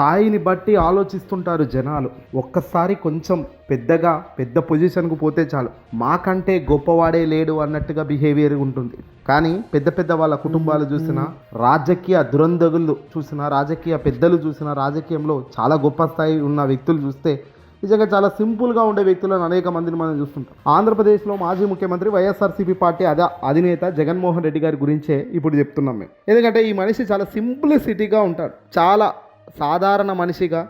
స్థాయిని బట్టి ఆలోచిస్తుంటారు జనాలు. ఒక్కసారి కొంచెం పెద్దగా పెద్ద పొజిషన్కు పోతే చాలు. మాకంటే గొప్పవాడే లేడు అన్నట్టుగా బిహేవియర్ ఉంటుంది. కానీ పెద్ద పెద్ద వాళ్ళ కుటుంబాలు చూసినా రాజకీయ దురందగులు చూసినా రాజకీయ పెద్దలు చూసినా రాజకీయంలో చాలా గొప్ప స్థాయి ఉన్న వ్యక్తులు చూస్తే నిజంగా చాలా సింపుల్గా ఉండే వ్యక్తులను అనేక మందిని మనం చూస్తుంటాం. ఆంధ్రప్రదేశ్లో మాజీ ముఖ్యమంత్రి వైఎస్ఆర్సీపీ పార్టీ అద అధినేత జగన్మోహన్ రెడ్డి గారి గురించే ఇప్పుడు చెప్తున్నాం మేము. ఎందుకంటే ఈ మనిషి చాలా సింప్లిసిటీగా ఉంటాడు. చాలా సాధారణ మనిషిగా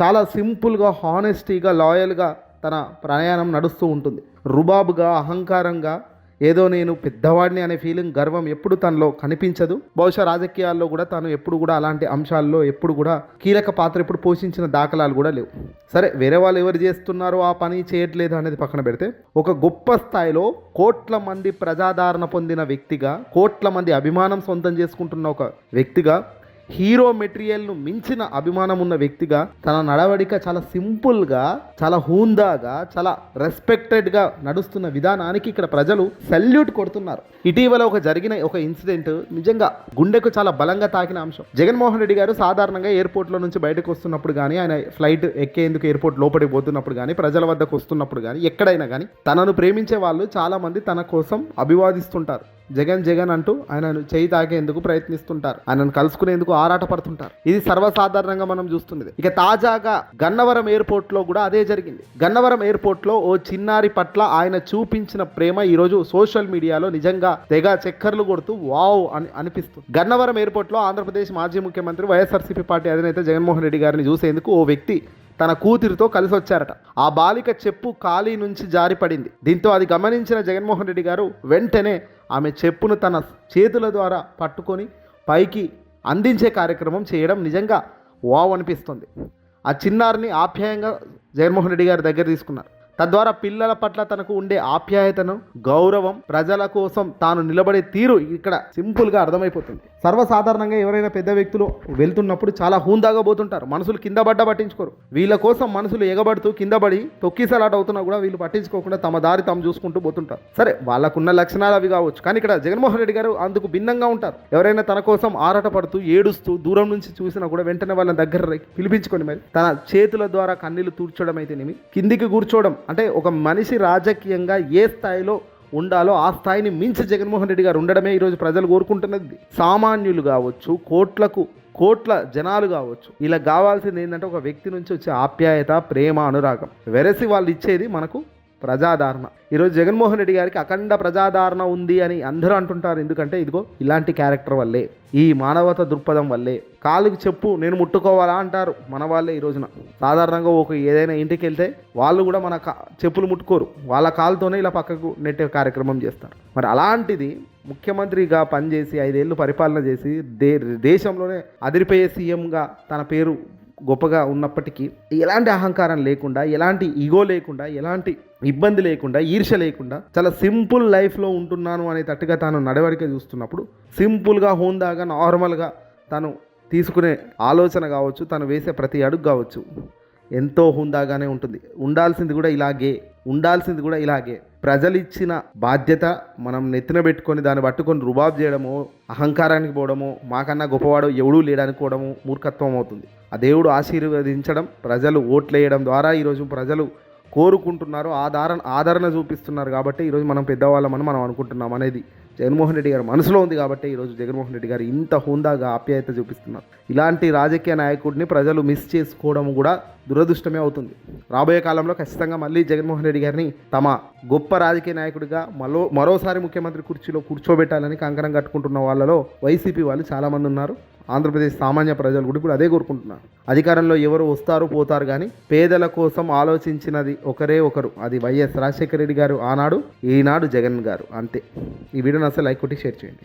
చాలా సింపుల్గా హానెస్టీగా లాయల్గా తన ప్రయాణం నడుస్తూ ఉంటుంది. రుబాబుగా అహంకారంగా ఏదో నేను పెద్దవాడిని అనే ఫీలింగ్ గర్వం ఎప్పుడు తనలో కనిపించదు. బహుశా రాజకీయాల్లో కూడా తను ఎప్పుడు కూడా అలాంటి అంశాల్లో ఎప్పుడు కూడా కీలక పాత్ర ఎప్పుడు పోషించిన దాఖలాలు కూడా లేవు. సరే వేరే వాళ్ళు ఎవరు చేస్తున్నారో ఆ పని చేయట్లేదు అనేది పక్కన పెడితే ఒక గొప్ప స్థాయిలో కోట్ల మంది ప్రజాదరణ పొందిన వ్యక్తిగా కోట్ల మంది అభిమానం సొంతం చేసుకుంటున్న ఒక వ్యక్తిగా హీరో మెటీరియల్ను మించిన అభిమానం ఉన్న వ్యక్తిగా తన నడవడిక చాలా సింపుల్గా చాలా హూందాగా చాలా రెస్పెక్టెడ్గా నడుస్తున్న విధానానికి ఇక్కడ ప్రజలు సెల్యూట్ కొడుతున్నారు. ఇటీవల ఒక జరిగిన ఒక ఇన్సిడెంట్ నిజంగా గుండెకు చాలా బలంగా తాకిన అంశం. జగన్మోహన్ రెడ్డి గారు సాధారణంగా ఎయిర్పోర్ట్లో నుంచి బయటకు వస్తున్నప్పుడు కానీ ఆయన ఫ్లైట్ ఎక్కేందుకు ఎయిర్పోర్ట్ లోపలికి పోతున్నప్పుడు కానీ ప్రజల వద్దకు వస్తున్నప్పుడు కానీ ఎక్కడైనా కానీ తనను ప్రేమించే వాళ్ళు చాలామంది తన కోసం అభివాదిస్తుంటారు. జగన్ జగన్ అంటూ ఆయనను చేయి తాగేందుకు ప్రయత్నిస్తుంటారు. ఆయనను కలుసుకునేందుకు ఆరాటపడుతుంటారు. ఇది సర్వసాధారణంగా మనం చూస్తున్నది. ఇక తాజాగా గన్నవరం ఎయిర్పోర్ట్లో కూడా అదే జరిగింది. గన్నవరం ఎయిర్పోర్ట్లో ఓ చిన్నారి పట్ల ఆయన చూపించిన ప్రేమ ఈ రోజు సోషల్ మీడియాలో నిజంగా తెగ చక్కర్లు కొడుతూ వావ్ అని అనిపిస్తుంది. గన్నవరం ఎయిర్పోర్ట్లో ఆంధ్రప్రదేశ్ మాజీ ముఖ్యమంత్రి వైఎస్ఆర్సీపీ పార్టీ అధినేత జగన్మోహన్ రెడ్డి గారిని చూసేందుకు ఓ వ్యక్తి తన కూతురితో కలిసి వచ్చారట ఆ బాలిక చెప్పు ఖాళీ నుంచి జారిపడింది. దీంతో అది గమనించిన జగన్మోహన్ రెడ్డి గారు వెంటనే ఆమె చెప్పును తన చేతుల ద్వారా పట్టుకొని పైకి అందించే కార్యక్రమం చేయడం నిజంగా వావ్ అనిపిస్తుంది. ఆ చిన్నారిని ఆప్యాయంగా జగన్మోహన్ రెడ్డి గారి దగ్గర తీసుకున్నారు. తద్వారా పిల్లల పట్ల తనకు ఉండే ఆప్యాయతను గౌరవం ప్రజల కోసం తాను నిలబడే తీరు ఇక్కడ సింపుల్గా అర్థమైపోతుంది. సర్వసాధారణంగా ఎవరైనా పెద్ద వ్యక్తులు వెళ్తున్నప్పుడు చాలా హూందాగా పోతుంటారు. మనుషులు కింద పడ్డ పట్టించుకోరు. వీళ్ళ కోసం మనుషులు ఎగబడుతూ కింద పడి తొక్కిసలాట అవుతున్నా కూడా వీళ్ళు పట్టించుకోకుండా తమ దారి తాము చూసుకుంటూ పోతుంటారు. సరే వాళ్ళకున్న లక్షణాలు అవి కావచ్చు. కానీ ఇక్కడ జగన్మోహన్ రెడ్డి గారు అందుకు భిన్నంగా ఉంటారు. ఎవరైనా తన కోసం ఆరాట పడుతూ ఏడుస్తూ దూరం నుంచి చూసినా కూడా వెంటనే వాళ్ళ దగ్గర పిలిపించుకొని మరి తన చేతుల ద్వారా కన్నీళ్ళు తూర్చడం అయితేనేమి కిందికి కూర్చోవడం అంటే ఒక మనిషి రాజకీయంగా ఏ స్థాయిలో ఉండాలో ఆ స్థాయిని మించి జగన్మోహన్ రెడ్డి గారు ఉండడమే ఈరోజు ప్రజలు కోరుకుంటున్నది. సామాన్యులు కావచ్చు కోట్లకు కోట్ల జనాలు కావచ్చు. ఇలా కావాల్సింది ఏంటంటే ఒక వ్యక్తి నుంచి వచ్చే ఆప్యాయత ప్రేమ అనురాగం. వెరసి వాళ్ళు ఇచ్చేది మనకు ప్రజాదరణ. ఈరోజు జగన్మోహన్ రెడ్డి గారికి అఖండ ప్రజాదరణ ఉంది అని అందరూ అంటుంటారు. ఎందుకంటే ఇదిగో ఇలాంటి క్యారెక్టర్ వల్లే ఈ మానవత దృక్పథం వల్లే. కాలుకి చెప్పు నేను ముట్టుకోవాలా అంటారు మన వాళ్ళే ఈ రోజున. సాధారణంగా ఒక ఏదైనా ఇంటికి వెళ్తే వాళ్ళు కూడా మన కా- చెప్పులు ముట్టుకోరు. వాళ్ళ కాలుతోనే ఇలా పక్కకు నెట్టే కార్యక్రమం చేస్తారు. మరి అలాంటిది ముఖ్యమంత్రిగా పనిచేసి ఐదేళ్ళు పరిపాలన చేసి దే దేశంలోనే అదిరిపోయే సీఎంగా తన పేరు గొప్పగా ఉన్నప్పటికీ ఎలాంటి అహంకారం లేకుండా ఎలాంటి ఈగో లేకుండా ఎలాంటి ఇబ్బంది లేకుండా ఈర్ష లేకుండా చాలా సింపుల్ లైఫ్లో ఉంటున్నాను అనే తట్టుగా తాను నడవడిక చూస్తున్నప్పుడు సింపుల్గా హోందాగా నార్మల్గా తను తీసుకునే ఆలోచన కావచ్చు తను వేసే ప్రతి అడుగు కావచ్చు. ఎంతో హుందాగానే ఉంటుంది. ఉండాల్సింది కూడా ఇలాగే ఉండాల్సింది కూడా ఇలాగే. ప్రజలు ఇచ్చిన బాధ్యత మనం నెత్తిన పెట్టుకొని దాన్ని పట్టుకొని రుబాబ్ చేయడము అహంకారానికి పోవడము మాకన్నా గొప్పవాడు ఎవడూ లేడనుకోవడము మూర్ఖత్వం అవుతుంది. ఆ దేవుడు ఆశీర్వదించడం ప్రజలు ఓట్లేయడం ద్వారా ఈరోజు ప్రజలు కోరుకుంటున్నారు ఆధారణ ఆదరణ చూపిస్తున్నారు కాబట్టి ఈరోజు మనం పెద్దవాళ్ళమని మనం అనుకుంటున్నాం అనేది జగన్మోహన్ రెడ్డి గారు మనసులో ఉంది కాబట్టి ఈరోజు జగన్మోహన్ రెడ్డి గారు ఇంత హుందాగా ఆప్యాయత చూపిస్తున్నారు. ఇలాంటి రాజకీయ నాయకుడిని ప్రజలు మిస్ చేసుకోవడం కూడా దురదృష్టమే అవుతుంది. రాబోయే కాలంలో ఖచ్చితంగా మళ్ళీ జగన్మోహన్ రెడ్డి గారిని తమ గొప్ప రాజకీయ నాయకుడిగా మరో మరోసారి ముఖ్యమంత్రి కుర్చీలో కూర్చోబెట్టాలని కంకణం కట్టుకుంటున్న వాళ్ళలో వైసీపీ వాళ్ళు చాలామంది ఉన్నారు. ఆంధ్రప్రదేశ్ సామాన్య ప్రజలు కూడా ఇప్పుడు అదే కోరుకుంటున్నారు. అధికారంలో ఎవరు వస్తారు పోతారు కానీ పేదల కోసం ఆలోచించినది ఒకరే ఒకరు. అది వైఎస్ రాజశేఖర రెడ్డి గారు ఆనాడు ఈనాడు జగన్ గారు. అంతే. ఈ వీడియోని అసలు లైక్ కొట్టి షేర్ చేయండి.